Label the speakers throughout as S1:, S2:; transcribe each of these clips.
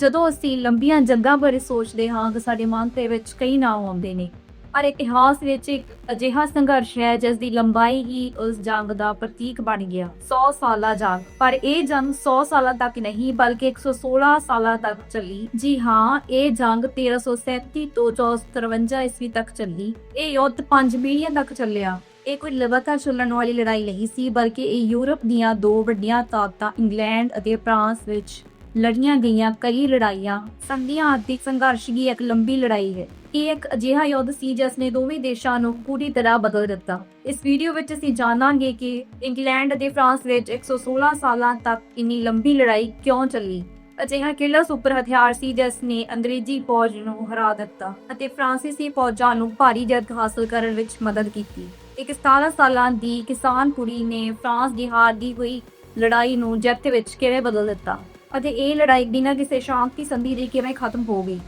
S1: ਜਦੋਂ ਅਸੀਂ ਲੰਬੀਆਂ ਜੰਗਾਂ ਬਾਰੇ ਸੋਚਦੇ ਹਾਂ ਤਾਂ ਸਾਡੇ ਮਨ ਦੇ ਵਿੱਚ ਕਈ ਨਾਮ ਆਉਂਦੇ ਨੇ, ਪਰ ਇਤਿਹਾਸ ਵਿੱਚ ਇੱਕ ਅਜਿਹਾ ਸੰਘਰਸ਼ ਹੈ ਜਿਸ ਦੀ ਲੰਬਾਈ ਹੀ ਉਸ ਜੰਗ ਦਾ ਪ੍ਰਤੀਕ ਬਣ ਗਿਆ 100 ਸਾਲਾ ਜੰਗ। ਪਰ ਇਹ ਜੰਗ 100 ਸਾਲਾਂ ਤੱਕ ਨਹੀਂ, ਬਲਕਿ 116 ਸਾਲਾਂ ਤੱਕ ਚੱਲੀ। ਜੀ ਹਾਂ, ਇਹ ਜੰਗ 1337 ਤੋਂ 1453 ਈਸਵੀ ਤੱਕ ਚੱਲੀ। ਇਹ ਯੁੱਧ 5 ਮਹੀਨਿਆਂ ਤੱਕ ਚੱਲਿਆ। ਇਹ ਕੋਈ ਲਗਾਤਾਰ ਚੱਲਣ ਵਾਲੀ ਲੜਾਈ ਨਹੀਂ ਸੀ, ਬਲਕਿ ਇਹ ਯੂਰਪ ਦੀਆਂ ਦੋ ਵੱਡੀਆਂ ਤਾਕਤਾਂ, ਇੰਗਲੈਂਡ ਅਤੇ ਫਰਾਂਸ ਵਿੱਚ ਲੜੀਆਂ ਗਈਆਂ, ਕਈ ਲੜਾਈਆਂ ਸੰਧੀਆਂ ਅਤੇ ਸੰਘਰਸ਼ ਦੀ ਇੱਕ ਲੰਬੀ ਲੜਾਈ ਹੈ। ਇਹ ਇੱਕ ਅਜਿਹਾ ਯੁੱਧ ਸੀ ਜਿਸ ਨੇ ਦੋਵੇਂ ਦੇਸ਼ਾਂ ਨੂੰ ਪੂਰੀ ਤਰ੍ਹਾਂ ਬਦਲ ਦਿੱਤਾ। ਇਸ ਵੀਡੀਓ ਵਿੱਚ ਅਸੀਂ ਜਾਣਾਂਗੇ ਕਿ ਇੰਗਲੈਂਡ ਅਤੇ ਫਰਾਂਸ ਵਿੱਚ 116 ਸਾਲਾਂ ਤੱਕ ਇੰਨੀ ਲੰਬੀ ਲੜਾਈ ਕਿਉਂ ਚੱਲੀ। ਅਜਿਹਾ ਕਿਹੜਾ ਸੁਪਰ ਹਥਿਆਰ ਸੀ ਜਿਸ ਨੇ ਅੰਗਰੇਜ਼ੀ ਫੌਜ ਨੂੰ ਹਰਾ ਦਿੱਤਾ ਅਤੇ ਫਰਾਂਸੀਸੀ ਫੌਜਾਂ ਨੂੰ ਭਾਰੀ ਜਿੱਤ ਹਾਸਲ ਕਰਨ ਵਿੱਚ ਮਦਦ ਕੀਤੀ। ਇੱਕ 17 ਸਾਲਾਂ ਦੀ ਕਿਸਾਨ ਕੁੜੀ ਨੇ ਫਰਾਂਸ ਦੀ ਹਾਰ ਦੀ ਹੋਈ ਲੜਾਈ ਨੂੰ ਜਿੱਤ ਵਿੱਚ ਕਿਵੇਂ ਬਦਲ ਦਿੱਤਾ? ਅਤੇ ਇਹ ਲੜਾਈ ਬਿਨਾਂ ਕਿਸੇ ਸ਼ਾਂਤੀ ਸੰਧੀ ਦੇ ਕਿਵੇਂ ਖਤਮ ਹੋ ਗਈ?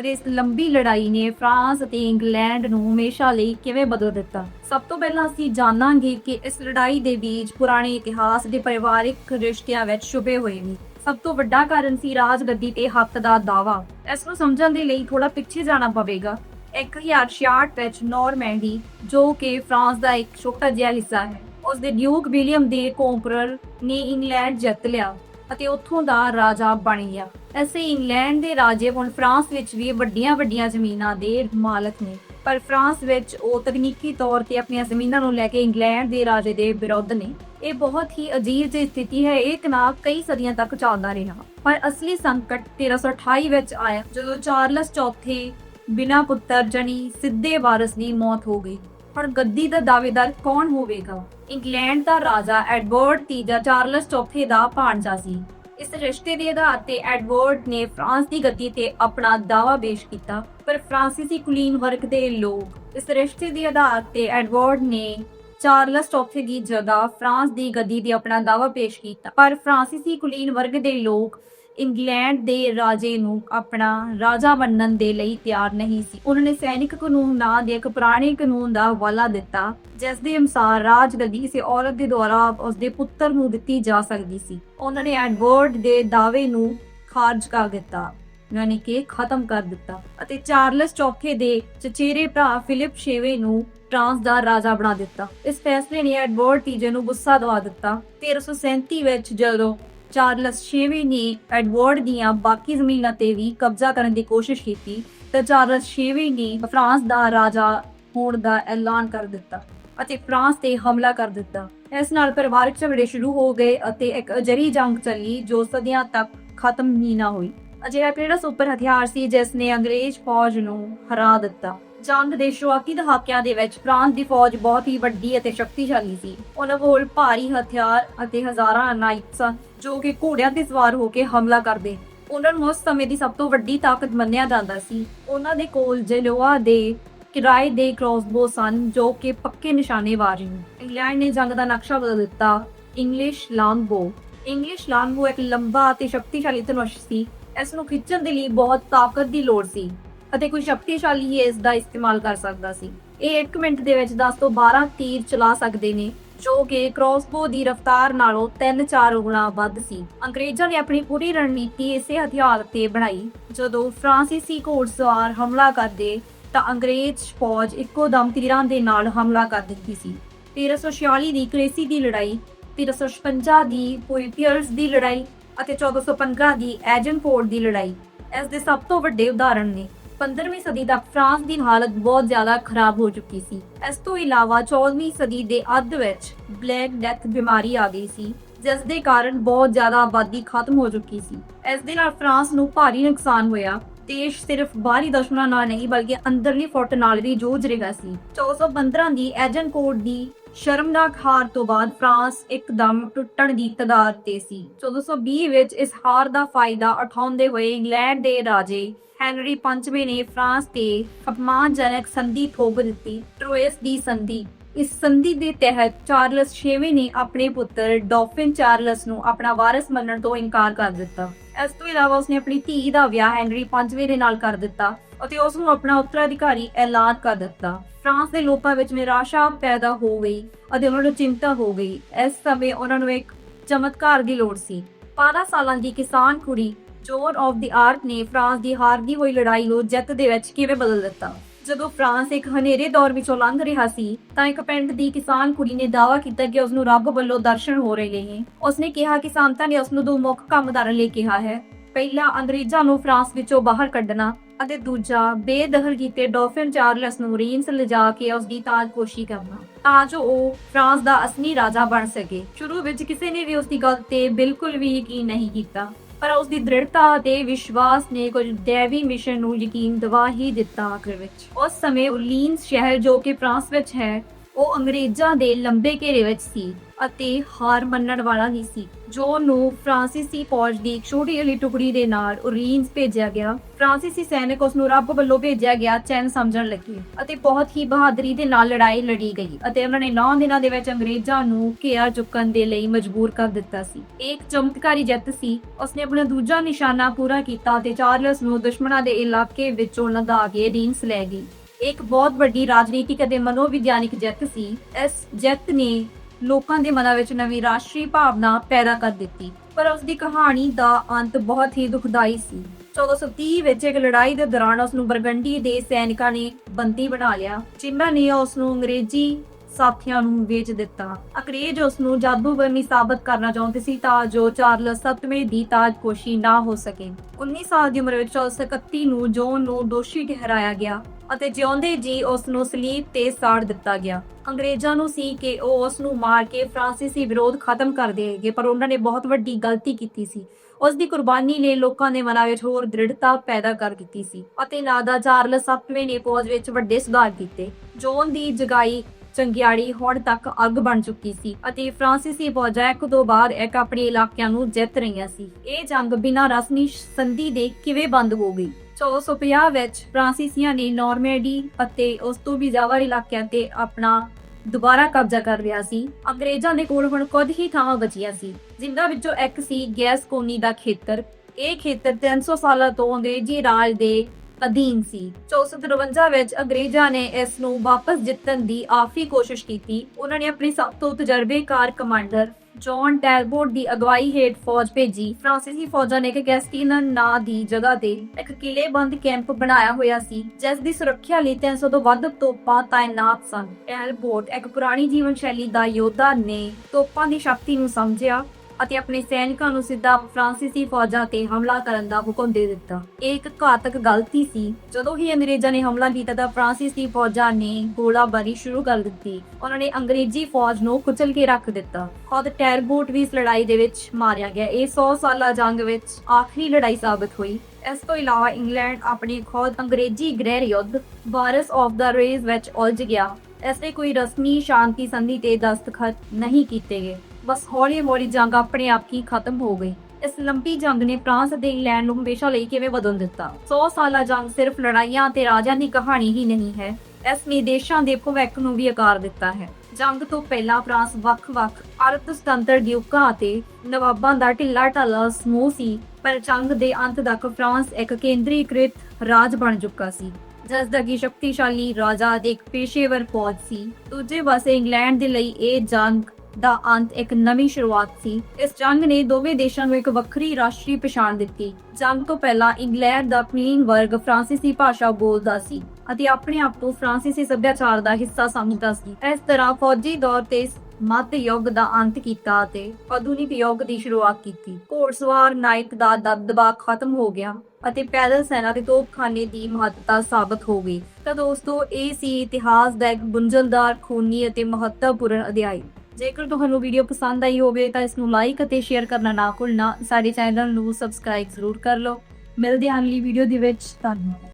S1: ਅਤੇ ਇਸ ਲੰਬੀ ਲੜਾਈ ਨੇ ਫਰਾਂਸ ਅਤੇ ਇੰਗਲੈਂਡ ਨੂੰ ਹਮੇਸ਼ਾ ਲਈ ਕਿਵੇਂ ਬਦਲ ਦਿੱਤਾ? ਸਭ ਤੋਂ ਪਹਿਲਾਂ ਅਸੀਂ ਜਾਣਾਂਗੇ ਕਿ ਇਸ ਲੜਾਈ ਦੇ ਬੀਜ ਪੁਰਾਣੇ ਇਤਿਹਾਸ ਦੇ ਪਰਿਵਾਰਿਕ ਰਿਸ਼ਤਿਆਂ ਵਿੱਚ ਛੁਪੇ ਹੋਏ ਨੇ ਸਭ ਤੋਂ ਵੱਡਾ ਕਾਰਨ ਸੀ ਰਾਜਗੱਦੀ ਤੇ ਹੱਕ ਦਾ ਦਾਵਾ ਇਸ ਨੂੰ ਸਮਝਣ ਦੇ ਲਈ ਥੋੜਾ ਪਿੱਛੇ ਜਾਣਾ ਪਵੇਗਾ। 1066 ਵਿੱਚ ਨਾਰਮੈਂਡੀ, ਜੋ ਕਿ ਫਰਾਂਸ ਦਾ ਇੱਕ ਛੋਟਾ ਜਿਹਾ ਹਿੱਸਾ ਹੈ, ਉਸ ਦੇ ਡਿਊਕ ਵਿਲੀਅਮ ਦੇ ਕੋਂਕਰਰ ਨੇ ਇੰਗਲੈਂਡ ਜਿੱਤ ਲਿਆ। ਅਤੇ ਉੱਥੋਂ ਦਾ ਰਾਜਾ ਬਣ ਗਿਆ। ਐਸੇ ਇੰਗਲੈਂਡ ਦੇ ਰਾਜੇ ਹੁਣ ਫਰਾਂਸ ਵਿੱਚ ਵੀ ਵੱਡੀਆਂ ਵੱਡੀਆਂ ਜ਼ਮੀਨਾਂ ਦੇ ਮਾਲਕ ਨੇ। ਪਰ ਫਰਾਂਸ ਵਿੱਚ ਉਹ ਤਕਨੀਕੀ ਤੌਰ ਤੇ ਆਪਣੀਆਂ ਜ਼ਮੀਨਾਂ ਨੂੰ ਲੈ ਕੇ ਇੰਗਲੈਂਡ ਦੇ ਰਾਜੇ ਦੇ ਵਿਰੁੱਧ ਨੇ। ਇਹ ਬਹੁਤ ਹੀ ਅਜੀਬ ਜਿਹੀ ਸਥਿਤੀ ਹੈ। ਇਹ ਤਣਾਅ ਕਈ ਸਦੀਆਂ ਤੱਕ ਚੱਲਦਾ ਰਿਹਾ। ਪਰ ਅਸਲੀ ਸੰਕਟ 1328 ਵਿੱਚ ਆਇਆ, ਜਦੋਂ ਚਾਰਲਸ ਚੌਥੇ ਬਿਨਾਂ ਪੁੱਤਰ ਜਣੀ ਸਿੱਧੇ ਵਾਰਸ ਦੀ ਮੌਤ ਹੋ ਗਈ। ਹੁਣ ਗੱਦੀ ਦਾ ਦਾਅਵੇਦਾਰ ਕੌਣ ਹੋਵੇਗਾ? ਇੰਗਲੈਂਡ ਦਾ ਰਾਜਾ ਐਡਵਰਡ ਤੀਜਾ ਚਾਰਲਸ ਚੌਥੇ ਦਾ ਭਾਣਜਾ ਸੀ। ਇਸ ਰਿਸ਼ਤੇ ਦੇ ਆਧਾਰ ਤੇ ਐਡਵਰਡ ਨੇ ਫਰਾਂਸ ਦੀ ਗੱਦੀ ਤੇ ਆਪਣਾ ਦਾਅਵਾ ਪੇਸ਼ ਕੀਤਾ, ਪਰ ਫਰਾਂਸੀਸੀ ਕੁਲੀਨ ਵਰਗ ਦੇ ਲੋਕ ਇਸ ਰਿਸ਼ਤੇ ਦੇ ਆਧਾਰ ਤੇ ਐਡਵਰਡ ਨੇ ਚਾਰਲਸ ਚੌਥੇ ਦੀ ਜਗ੍ਹਾ ਫਰਾਂਸ ਦੀ ਗੱਦੀ ਤੇ ਆਪਣਾ ਦਾਅਵਾ ਪੇਸ਼ ਕੀਤਾ। ਪਰ ਫਰਾਂਸੀਸੀ ਕੁਲੀਨ ਵਰਗ ਦੇ ਲੋਕ ਇੰਗਲੈਂਡ ਦੇ ਰਾਜੇ ਨੂੰ ਆਪਣਾ ਰਾਜਾ ਮੰਨਣ ਦੇ ਲਈ ਤਿਆਰ ਨਹੀਂ ਸੀ। ਉਹਨਾਂ ਨੇ ਸੈਨਿਕ ਕਾਨੂੰਨ ਨਾਂ ਦੇ ਇੱਕ ਪੁਰਾਣੇ ਕਾਨੂੰਨ ਦਾ ਹਵਾਲਾ ਦਿੱਤਾ, ਜਿਸ ਦੇ ਅਨੁਸਾਰ ਰਾਜਗੱਦੀ ਕਿਸੇ ਔਰਤ ਦੇ ਦੁਆਰਾ ਉਸਦੇ ਪੁੱਤਰ ਨੂੰ ਦਿੱਤੀ ਜਾ ਸਕਦੀ ਸੀ। ਉਹਨਾਂ ਨੇ ਐਡਵਰਡ ਦੇ ਦਾਅਵੇ ਨੂੰ ਖਾਰਜ ਕਰ ਦਿੱਤਾ, ਯਾਨੀ ਕਿ ਖਤਮ ਕਰ ਦਿੱਤਾ ਅਤੇ ਚਾਰਲਸ ਚੌਥੇ ਦੇ ਚਚੇਰੇ ਭਰਾ ਫਿਲਿਪ ਛੇਵੇਂ ਨੂੰ ਫਰਾਂਸ ਦਾ ਰਾਜਾ ਬਣਾ ਦਿੱਤਾ। ਇਸ ਫੈਸਲੇ ਨੇ ਐਡਵਰਡ ਤੀਜੇ ਨੂੰ ਗੁੱਸਾ ਦਵਾ ਦਿੱਤਾ। 1337 ਵਿੱਚ ਜਦੋਂ ਚਾਰਲਸ ਛੇਵੇਂ ਨੇ ਐਡਵਰਡ ਦੀਆਂ ਬਾਕੀ ਜ਼ਮੀਨਾਂ ਤੇ ਵੀ ਕਬਜ਼ਾ ਕਰਨ ਦੀ ਕੋਸ਼ਿਸ਼ ਕੀਤੀ ਤਾਂ ਚਾਰਲਸ ਛੇਵੇਂ ਨੇ ਫਰਾਂਸ ਦਾ ਰਾਜਾ ਹੋਣ ਦਾ ਐਲਾਨ ਕਰ ਦਿੱਤਾ ਅਤੇ ਫਰਾਂਸ ਤੇ ਹਮਲਾ ਕਰ ਦਿੱਤਾ। ਇਸ ਨਾਲ ਪਰਿਵਾਰਕ ਝਗੜੇ ਸ਼ੁਰੂ ਹੋ ਗਏ ਅਤੇ ਇੱਕ ਅਜਰੀ ਜੰਗ ਚੱਲੀ ਜੋ ਸਦੀਆਂ ਤੱਕ ਖਤਮ ਹੀ ਨਾ ਹੋਈ। ਅਜਿਹਾ ਕਿਹੜਾ ਸੁਪਰ ਹਥਿਆਰ ਸੀ ਜਿਸ ਨੇ ਅੰਗਰੇਜ਼ ਫੌਜ ਨੂੰ ਹਰਾ ਦਿੱਤਾ? ਜੰਗ ਦੇ ਸ਼ੁਰੂਆਤੀ ਦਹਾਕਿਆਂ ਦੇ ਵਿੱਚ ਫਰਾਂਸ ਦੀ ਫੌਜ ਬਹੁਤ ਹੀ ਵੱਡੀ ਅਤੇ ਸ਼ਕਤੀਸ਼ਾਲੀ ਸੀ। ਉਹਨਾਂ ਕੋਲ ਭਾਰੀ ਹਥਿਆਰ ਅਤੇ ਹਜ਼ਾਰਾਂ ਨਾਈਟਸ ਸਨ, ਜੋ ਕਿ ਘੋੜਿਆਂ ਤੇ ਸਵਾਰ ਹੋ ਕੇ ਹਮਲਾ ਕਰਦੇ। ਉਹਨਾਂ ਨੂੰ ਉਸ ਸਮੇਂ ਦੀ ਸਭ ਤੋਂ ਵੱਡੀ ਤਾਕਤ ਮੰਨਿਆ ਜਾਂਦਾ ਸੀ। ਉਹਨਾਂ ਦੇ ਕੋਲ ਜਲੋਆ ਦੇ ਕਿਰਾਏ ਦੇ ਕ੍ਰੋਸਬੋ ਸਨ, ਜੋ ਕਿ ਪੱਕੇ ਨਿਸ਼ਾਨੇ ਵਾਰ ਇੰਗਲੈਂਡ ਨੇ ਜੰਗ ਦਾ ਨਕਸ਼ਾ ਬਦਲ ਦਿੱਤਾ ਇੰਗਲਿਸ਼ ਲਾਂਗਬੋ ਇੰਗਲਿਸ਼ ਲਾਂਗਬੋ ਇੱਕ ਲੰਬਾ ਅਤੇ ਸ਼ਕਤੀਸ਼ਾਲੀ ਧਨੁਸ਼ ਸੀ। ਇਸ ਨੂੰ ਖਿੱਚਣ ਦੇ ਲਈ ਬਹੁਤ ਤਾਕਤ ਦੀ ਲੋੜ ਸੀ। ਅਤੇ ਕੋਈ ਸ਼ਕਤੀਸ਼ਾਲੀ ਹੀ ਇਸ ਦਾ ਇਸਤੇਮਾਲ ਕਰ ਸਕਦਾ ਸੀ। ਇਹ 1 ਮਿੰਟ ਦੇ ਵਿੱਚ 10 ਤੋਂ 12 ਤੀਰ ਚਲਾ ਸਕਦੇ ਨੇ, ਜੋ ਕਿ ਕ੍ਰੋਸਬੋ ਦੀ ਰਫ਼ਤਾਰ ਨਾਲੋਂ 3-4 ਗੁਣਾ ਵੱਧ ਸੀ। ਅੰਗਰੇਜ਼ਾਂ ਨੇ ਆਪਣੀ ਪੂਰੀ ਰਣਨੀਤੀ ਇਸੇ ਹਥਿਆਰ ਤੇ ਬਣਾਈ। ਜਦੋਂ ਫਰਾਂਸੀਸੀ ਘੋੜਸਵਾਰ ਹਮਲਾ ਕਰਦੇ, ਤਾਂ ਅੰਗਰੇਜ਼ ਫੌਜ ਇੱਕੋ ਦਮ ਤੀਰਾਂ ਦੇ ਨਾਲ ਹਮਲਾ ਕਰ ਦਿੱਤੀ ਸੀ। 1346 ਦੀ ਕ੍ਰੇਸੀ ਦੀ ਲੜਾਈ 1356 ਦੀ ਪੋਇਟੀਅਰਸ ਦੀ ਲੜਾਈ ਅਤੇ 1415 ਦੀ ਐਜਨਫੋਰਡ ਦੀ ਲੜਾਈ, ਇਸ ਦੇ ਸਭ ਤੋਂ ਵੱਡੇ ਉਦਾਹਰਣ ਨੇ। 15ਵੀਂ ਸਦੀ ਤੱਕ ਫਰਾਂਸ ਦੀ ਹਾਲਤ ਬਹੁਤ ਜ਼ਿਆਦਾ ਖਰਾਬ ਹੋ ਚੁੱਕੀ ਸੀ। ਇਸ ਤੋਂ ਇਲਾਵਾ 14ਵੀਂ ਸਦੀ ਦੇ ਅੱਧ ਵਿੱਚ ਬਲੈਕ ਡੈਥ ਬਿਮਾਰੀ ਆ ਗਈ ਸੀ ਜਿਸ ਦੇ ਕਾਰਨ ਬਹੁਤ ਜ਼ਿਆਦਾ ਆਬਾਦੀ ਖਤਮ ਹੋ ਚੁੱਕੀ ਸੀ। ਇਸ ਦੇ ਨਾਲ ਫਰਾਂਸ ਨੂੰ ਭਾਰੀ ਨੁਕਸਾਨ ਹੋਇਆ। ਦੇਸ਼ ਸਿਰਫ ਬਾਹਰੀ ਦੁਸ਼ਮਣਾਂ ਨਾਲ ਨਹੀਂ, ਬਲਕਿ ਅੰਦਰਲੀ ਫੁੱਟ ਨਾਲ ਵੀ ਜੂਝ ਰਿਹਾ ਸੀ। 1415 ਦੀ ਐਜਨਕੋਟ ਦੀ ਸ਼ਰਮਨਾਕ ਹਾਰ ਤੋਂ ਬਾਅਦ ਫਰਾਂਸ ਇੱਕਦਮ ਟੁੱਟਣ ਦੀ ਕਦਾਰ ਤੇ ਸੀ। 1420 ਵਿੱਚ ਇਸ ਹਾਰ ਦਾ ਫਾਇਦਾ ਉਠਾਉਂਦੇ ਹੋਏ ਇੰਗਲੈਂਡ ਦੇ ਰਾਜੇ ਹੈਨਰੀ ਪੰਜਵੇਂ ਨੇ ਫਰਾਂਸ ਤੇ ਅਪਮਾਨਜਨਕ ਸੰਧੀ ਥੋਪ ਦਿੱਤੀ, ਟਰੋਇਸ ਦੀ ਸੰਧੀ। ਇਸ ਸੰਧੀ ਦੇ ਤਹਿਤ ਚਾਰਲਸ ਛੇਵੇਂ ਨੇ ਆਪਣੇ ਪੁੱਤਰ ਡੌਫਿਨ ਚਾਰਲਸ ਨੂੰ ਆਪਣਾ ਵਾਰਿਸ ਮੰਨਣ ਤੋਂ ਇਨਕਾਰ ਕਰ ਦਿੱਤਾ। ਇਸ ਤੋਂ ਇਲਾਵਾ ਉਸਨੇ ਆਪਣੀ ਧੀ ਦਾ ਵਿਆਹ ਹੈਨਰੀ ਪੰਜਵੇਂ ਦੇ ਨਾਲ ਕਰ ਦਿੱਤਾ ਅਤੇ ਉਸ ਨੂੰ ਆਪਣਾ ਉੱਤਰਾਧਿਕਾਰੀ ਐਲਾਨ ਕਰ ਦਿੱਤਾ। ਫਰਾਂਸ ਦੇ ਲੋਕਾਂ ਵਿੱਚ ਨਿਰਾਸ਼ਾ ਪੈਦਾ ਹੋ ਗਈ ਅਤੇ ਉਹਨਾਂ ਨੂੰ ਚਿੰਤਾ ਹੋ ਗਈ। ਇਸ ਸਮੇਂ ਉਹਨਾਂ ਨੂੰ ਇੱਕ ਚਮਤਕਾਰ ਦੀ ਲੋੜ ਸੀ। 12 ਸਾਲਾਂ ਦੀ ਕਿਸਾਨ ਕੁੜੀ ਜੋਨ ਆਫ ਦੀ ਆਰਕ ਨੇ ਫਰਾਂਸ ਦੀ ਹਾਰਦੀ ਹੋਈ ਲੜਾਈ ਨੂੰ ਜਿੱਤ ਦੇ ਵਿੱਚ ਕਿਵੇਂ ਬਦਲ ਦਿੱਤਾ? ਜਦੋਂ ਫਰਾਂਸ ਇੱਕ ਹਨੇਰੇ ਦੌਰ ਵਿੱਚੋਂ ਲੰਘ ਰਿਹਾ ਸੀ, ਤਾਂ ਇੱਕ ਪਿੰਡ ਦੀ ਕਿਸਾਨ ਕੁੜੀ ਨੇ ਦਾਅਵਾ ਕੀਤਾ ਕਿ ਉਸ ਨੂੰ ਰੱਬ ਵੱਲੋਂ ਦਰਸ਼ਨ ਹੋ ਰਹੇ ਨੇ। ਉਸਨੇ ਕਿਹਾ ਕਿ ਸੰਤਾਂ ਨੇ ਉਸ ਨੂੰ ਦੋ ਮੁੱਖ ਕੰਮ ਕਰਨ ਲਈ ਕਿਹਾ ਹੈ। ਪਹਿਲਾ ਅੰਗਰੇਜ਼ਾਂ ਨੂੰ ਫਰਾਂਸ ਵਿੱਚੋਂ ਬਾਹਰ ਕੱਢਣਾ ਅਤੇ ਦੂਜਾ ਬੇਦਖਲ ਕੀਤੇ ਡਾਫਿਨ ਚਾਰਲਸ ਨੂੰ ਰੀਨਸ ਲਿਜਾ ਕੇ ਉਸ ਦੀ ਤਾਜਪੋਸ਼ੀ ਕਰਨਾ, ਤਾਂ ਜੋ ਉਹ ਫਰਾਂਸ ਦਾ ਅਸਲੀ ਰਾਜਾ ਬਣ ਸਕੇ। ਸ਼ੁਰੂ ਵਿੱਚ ਕਿਸੇ ਨੇ ਵੀ ਉਸ ਦੀ ਗੱਲ ਤੇ ਬਿਲਕੁਲ ਵੀ ਯਕੀਨ ਨਹੀਂ ਕੀਤਾ। ਪਰ ਉਸ ਦੀ ਦ੍ਰਿੜਤਾ ਅਤੇ ਵਿਸ਼ਵਾਸ ਨੇ ਕੁਝ ਦੇਵੀ ਮਿਸ਼ਨ ਨੂੰ ਯਕੀਨ ਦਵਾ ਹੀ ਦਿੱਤਾ ਆਖਰ ਵਿੱਚ। ਉਸ ਸਮੇਂ ਉਲੀਨਸ ਸ਼ਹਿਰ ਜੋ ਕਿ ਫਰਾਂਸ ਵਿੱਚ ਹੈ ਉਹ ਅੰਗਰੇਜ਼ਾਂ ਦੇ ਲੰਬੇ ਘੇਰੇ ਵਿੱਚ ਸੀ ਅਤੇ ਹਾਰ ਮੰਨਣ ਵਾਲਾ ਨਹੀਂ ਸੀ। ਜੋ ਨੂੰ ਫ੍ਰਾਂਸੀਸੀ ਫੌਜ ਦੀ ਇੱਕ ਛੋਟੀ ਜਿਹੀ ਟੁਕੜੀ ਦੇ ਨਾਲ ਉਰੀਨਸ ਭੇਜਿਆ ਗਿਆ, ਫ੍ਰਾਂਸੀਸੀ ਸੈਨਿਕ ਉਸ ਨੂੰ ਰੱਬ ਵੱਲੋਂ ਭੇਜਿਆ ਗਿਆ ਚੈਨ ਸਮਝਣ ਲੱਗੇ ਅਤੇ ਬਹੁਤ ਹੀ ਬਹਾਦਰੀ ਦੇ ਨਾਲ ਲੜਾਈ ਲੜੀ ਗਈ ਅਤੇ ਉਹਨਾਂ ਨੇ 9 ਦਿਨਾਂ ਦੇ ਵਿੱਚ ਅੰਗਰੇਜ਼ਾਂ ਨੂੰ ਘੇਰਾ ਚੁੱਕਣ ਦੇ ਲਈ ਮਜਬੂਰ ਕਰ ਦਿੱਤਾ ਸੀ। ਇੱਕ ਚਮਤਕਾਰੀ ਜਿੱਤ ਸੀ। ਉਸਨੇ ਆਪਣਾ ਦੂਜਾ ਨਿਸ਼ਾਨਾ ਪੂਰਾ ਕੀਤਾ ਤੇ ਚਾਰਲਸ ਨੂੰ ਦੁਸ਼ਮਣਾਂ ਦੇ ਇਲਾਕੇ ਵਿੱਚੋਂ ਲੰਘਾ ਕੇ ਰੀਨਸ ਲੈ ਗਈ। ਇੱਕ ਬਹੁਤ ਵੱਡੀ ਰਾਜਨੀਤਿਕ ਅਤੇ ਮਨੋਵਿਗਿਆਨਿਕ ਜਿੱਤ ਸੀ। ਇਸ ਜਿੱਤ ਨੇ ਲੋਕਾਂ ਦੇ ਮਨਾਂ ਵਿੱਚ ਨਵੀਂ ਰਾਸ਼ਟਰੀ ਭਾਵਨਾ ਪੈਦਾ ਕਰ ਦਿੱਤੀ। ਪਰ ਉਸ ਦੀ ਕਹਾਣੀ ਦਾ ਅੰਤ ਬਹੁਤ ਹੀ ਦੁਖਦਾਈ ਸੀ। 1430 ਵਿੱਚ ਇੱਕ ਲੜਾਈ ਦੇ ਦੌਰਾਨ ਉਸ ਨੂੰ ਬਰਗੰਡੀ ਦੇ ਸੈਨਿਕਾਂ ਨੇ ਬੰਦੀ ਬਣਾ ਲਿਆ। ਜਿਨ੍ਹਾਂ ਨੇ ਉਸ ਨੂੰ ਅੰਗਰੇਜ਼ੀ ਸਾਥੀਆਂ ਨੂੰ ਵੇਚ ਦਿੱਤਾ। ਅੰਗਰੇਜ਼ ਉਸ ਨੂੰ ਜਾਦੂਗਰਨੀ ਸਾਬਤ ਕਰਨਾ ਚਾਹੁੰਦੇ ਸੀ ਤਾਂ ਜੋ ਚਾਰਲਸ ਸੱਤਵੇਂ ਦੀ ਤਾਜਪੋਸ਼ੀ ਨਾ ਹੋ ਸਕੇ। 19 ਸਾਲ ਦੀ ਉਮਰ ਵਿੱਚ 1431 ਨੂੰ ਜੋਨ ਨੂੰ ਦੋਸ਼ੀ ਠਹਿਰਾਇਆ ਗਿਆ ਅਤੇ ਜਿਉਂਦੇ ਜੀ ਉਸ ਨੂੰ ਸਲੀਬ ਤੇ ਸਾੜ ਦਿੱਤਾ ਗਿਆ। ਅੰਗਰੇਜ਼ਾਂ ਨੂੰ ਸੀ ਕਿ ਉਹ ਉਸ ਨੂੰ ਮਾਰ ਕੇ ਫ੍ਰਾਂਸੀਸੀ ਵਿਰੋਧ ਖਤਮ ਕਰ ਦੇਣਗੇ, ਪਰ ਉਹਨਾਂ ਨੇ ਬਹੁਤ ਵੱਡੀ ਗਲਤੀ ਕੀਤੀ ਸੀ। ਉਸ ਦੀ ਕੁਰਬਾਨੀ ਨੇ ਲੋਕਾਂ ਦੇ ਮਨਾਂ ਵਿੱਚ ਹੋਰ ਦ੍ਰਿੜਤਾ ਪੈਦਾ ਕਰ ਦਿੱਤੀ ਸੀ ਅਤੇ ਨਾਦਾ ਚਾਰਲਸ ਸੱਤਵੇਂ ਨੇ ਫੌਜ ਵਿੱਚ ਵੱਡੇ ਸੁਧਾਰ ਕੀਤੇ। ਜੋਨ ਦੀ ਜਗਾਈ ਚੰਗਿਆੜੀ ਹੁਣ ਤੱਕ ਅੱਗ ਬਣ ਚੁੱਕੀ ਸੀ ਅਤੇ ਫ੍ਰਾਂਸੀਸੀ ਫੌਜਾਂ ਇੱਕ ਤੋਂ ਬਾਅਦ ਇੱਕ ਆਪਣੇ ਇਲਾਕਿਆਂ ਨੂੰ ਜਿੱਤ ਰਹੀਆਂ ਸੀ। ਇਹ ਜੰਗ ਬਿਨਾਂ ਰਸਮੀ ਸੰਧੀ ਦੇ ਕਿਵੇਂ ਬੰਦ ਹੋ ਗਈ? 1450 ਵਿੱਚ ਫ੍ਰਾਂਸੀਸੀਆਂ ਨੇ ਨਾਰਮੈਂਡੀ ਅਤੇ ਉਸ ਤੋਂ ਵੀ ਜ਼ਿਆਦਾ ਇਲਾਕਿਆਂ ਤੇ ਆਪਣਾ ਦੁਬਾਰਾ ਕਬਜ਼ਾ ਕਰ ਲਿਆ ਸੀ। ਅੰਗਰੇਜ਼ਾਂ ਦੇ ਕੋਲ ਹੁਣ ਕੁਝ ਹੀ ਥਾਵਾਂ ਬਚੀਆਂ ਸੀ, ਜਿਨ੍ਹਾਂ ਵਿੱਚੋਂ ਇੱਕ ਸੀ ਗੈਸ ਕੋਨੀ ਦਾ ਖੇਤਰ। ਇਹ ਖੇਤਰ 300 ਸਾਲਾਂ ਤੋਂ ਅੰਗਰੇਜ਼ੀ ਰਾਜ ਦੇ ਅਧੀਨ ਸੀ। 1453 ਵਿੱਚ ਅੰਗਰੇਜ਼ਾਂ ਨੇ ਇਸ ਨੂੰ ਵਾਪਸ ਜਿੱਤਣ ਦੀ ਆਫ਼ੀ ਕੋਸ਼ਿਸ਼ ਕੀਤੀ। ਉਹਨਾਂ ਨੇ ਆਪਣੀ ਸਭ ਤੋਂ ਤਜਰਬੇਕਾਰ ਕਮਾਂਡਰ ਜੌਨ ਟੈਲਬੋਟ ਦੀ ਅਗਵਾਈ ਹੇਠ ਫੌਜ ਭੇਜੀ। ਫ੍ਰਾਂਸੀਸੀ ਫੌਜਾਂ ਨੇ ਇੱਕ ਨਾਂ ਦੀ ਜਗ੍ਹਾ ਤੇ ਇੱਕ ਕਿਲੇਬੰਦ ਕੈਂਪ ਬਣਾਇਆ ਹੋਇਆ ਸੀ, ਜਿਸ ਦੀ ਸੁਰੱਖਿਆ ਲਈ 300 ਤੋਂ ਵੱਧ ਤੋਪਾਂ ਤਾਇਨਾਤ ਸਨ। ਟੈਲਬੋਟ ਇੱਕ ਪੁਰਾਣੀ ਜੀਵਨ ਸ਼ੈਲੀ ਦਾ ਯੋਧਾ ਨੇ ਤੋਪਾਂ ਦੀ ਸ਼ਕਤੀ ਨੂੰ ਸਮਝਿਆ। ਅਤੇ ਆਪਣੇ ਸੈਨਿਕਾਂ ਨੂੰ ਸਿੱਧਾ ਫ੍ਰਾਂਸੀਸੀ ਫੌਜਾਂ ਤੇ ਹਮਲਾ ਕਰਨ ਦਾ ਹੁਕਮ ਦੇ ਦਿੱਤਾ। ਇਹ ਇੱਕ ਘਾਤਕ ਗਲਤੀ ਸੀ। ਜਦੋਂ ਹੀ ਅੰਗਰੇਜ਼ਾਂ ਨੇ ਹਮਲਾ ਕੀਤਾ ਤਾਂ ਫ੍ਰਾਂਸੀਸੀ ਫੌਜਾਂ ਨੇ ਗੋਲਾਬਾਰੀ ਸ਼ੁਰੂ ਕਰ ਦਿੱਤੀ। ਉਹਨਾਂ ਨੇ ਅੰਗਰੇਜ਼ੀ ਫੌਜ ਨੂੰ ਕੁਚਲ ਕੇ ਰੱਖ ਦਿੱਤਾ। ਖੁਦ ਟੈਰਬੋਟ ਵੀ ਇਸ ਲੜਾਈ ਦੇ ਵਿੱਚ ਮਾਰਿਆ ਗਿਆ। ਇਹ 100 ਸਾਲਾ ਜੰਗ ਵਿੱਚ ਆਖਰੀ ਲੜਾਈ ਸਾਬਤ ਹੋਈ। ਇਸ ਤੋਂ ਇਲਾਵਾ ਇੰਗਲੈਂਡ ਆਪਣੀ ਖੁਦ ਅੰਗਰੇਜ਼ੀ ਗ੍ਰਹਿ ਯੁੱਧ, ਵਾਰਸ ਆਫ ਦਾ ਰੇਜ਼ ਵਿੱਚ ਉਲਝ ਗਿਆ। ਇਸ ਕੋਈ ਰਸਮੀ ਸ਼ਾਂਤੀ ਸੰਧੀ ਤੇ ਦਸਤਖਤ ਨਹੀਂ ਕੀਤੇ ਗਏ। ਬਸ ਹੌਲੀ-ਹੌਲੀ ਜੰਗ ਆਪਣੇ ਆਪ ਹੀ ਖਤਮ ਹੋ ਗਈ। ਇਸ ਲੰਬੀ ਜੰਗ ਨੇ ਫਰਾਂਸ ਅਤੇ ਇੰਗਲੈਂਡ ਨੂੰ ਹਮੇਸ਼ਾ ਲਈ ਕਿਵੇਂ ਬਦਲ ਦਿੱਤਾ? 100 ਸਾਲਾ ਜੰਗ ਸਿਰਫ ਲੜਾਈਆਂ ਤੇ ਰਾਜਾਂ ਦੀ ਕਹਾਣੀ ਹੀ ਨਹੀਂ ਹੈ। ਇਸ ਨੇ ਦੇਸ਼ਾਂ ਦੇ ਭਵਿੱਖ ਨੂੰ ਵੀ ਆਕਾਰ ਦਿੱਤਾ ਹੈ। ਜੰਗ ਤੋਂ ਪਹਿਲਾਂ ਫਰਾਂਸ ਵੱਖ-ਵੱਖ ਅਰਥ ਸੁਤੰਤਰ ਦਿਉਕਾਂ ਅਤੇ ਨਵਾਬਾਂ ਦਾ ਢਿੱਲਾ ਢਾਲਾ ਸਮੂਹ ਸੀ, ਪਰ ਜੰਗ ਦੇ ਅੰਤ ਤੱਕ ਫਰਾਂਸ ਇੱਕ ਕੇਂਦਰੀਕ੍ਰਿਤ ਰਾਜ ਬਣ ਚੁੱਕਾ ਸੀ, ਜਿਸ ਦਾ ਕੀ ਸ਼ਕਤੀਸ਼ਾਲੀ ਰਾਜਾ ਅਤੇ ਇੱਕ ਪੇਸ਼ੇਵਰ ਫੌਜ ਸੀ। ਦੂਜੇ ਪਾਸੇ ਇੰਗਲੈਂਡ ਦੇ ਲਈ ਇਹ ਜੰਗ ਦਾ ਅੰਤ ਇੱਕ ਨਵੀਂ ਸ਼ੁਰੂਆਤ ਸੀ। ਇਸ ਜੰਗ ਨੇ ਦੋਵੇਂ ਦੇਸ਼ਾਂ ਨੂੰ ਇੱਕ ਵੱਖਰੀ ਰਾਸ਼ਟਰੀ ਪਛਾਣ ਦਿੱਤੀ। ਜੰਗ ਤੋਂ ਪਹਿਲਾਂ ਇੰਗਲੈਂਡ ਦਾ ਪੀਨ ਵਰਗ ਫ੍ਰਾਂਸੀਸੀ ਭਾਸ਼ਾ ਬੋਲਦਾ ਸੀ ਅਤੇ ਆਪਣੇ ਆਪ ਨੂੰ ਫ੍ਰਾਂਸੀਸੀ ਸੱਭਿਆਚਾਰ ਦਾ ਹਿੱਸਾ ਸਮਝਦਾ ਸੀ। ਇਸ ਤਰ੍ਹਾਂ ਫੌਜੀ ਦੌਰ ਤੇ ਮੱਧ ਯੁੱਗ ਦਾ ਅੰਤ ਕੀਤਾ ਅਤੇ ਆਧੁਨਿਕ ਯੁੱਗ ਦੀ ਸ਼ੁਰੂਆਤ ਕੀਤੀ। ਘੋੜਸਵਾਰ ਨਾਇਕ ਦਾ ਦਬਦਬਾ ਖਤਮ ਹੋ ਗਿਆ ਅਤੇ ਪੈਦਲ ਸੈਨਾ ਤੇ ਤੋਪਖਾਨੇ ਦੀ ਮਹੱਤਤਾ ਸਾਬਤ ਹੋ ਗਈ। ਤਾਂ ਦੋਸਤੋ ਇਹ ਸੀ ਇਤਿਹਾਸ ਦਾ ਇੱਕ ਗੁੰਝਲਦਾਰ, ਖੂਨੀ ਅਤੇ ਮਹੱਤਵਪੂਰਨ ਅਧਿਆਇ। ਜੇਕਰ ਤੁਹਾਨੂੰ ਵੀਡੀਓ ਪਸੰਦ ਆਈ ਹੋਵੇ ਤਾਂ ਇਸ ਨੂੰ ਲਾਈਕ ਅਤੇ ਸ਼ੇਅਰ ਕਰਨਾ ਨਾ ਭੁੱਲਣਾ। ਸਾਡੇ ਚੈਨਲ ਨੂੰ ਸਬਸਕ੍ਰਾਈਬ ਜ਼ਰੂਰ ਕਰ ਲਓ। ਮਿਲਦੇ ਹਾਂ ਅਗਲੀ ਵੀਡੀਓ ਦੇ ਵਿੱਚ। ਧੰਨਵਾਦ।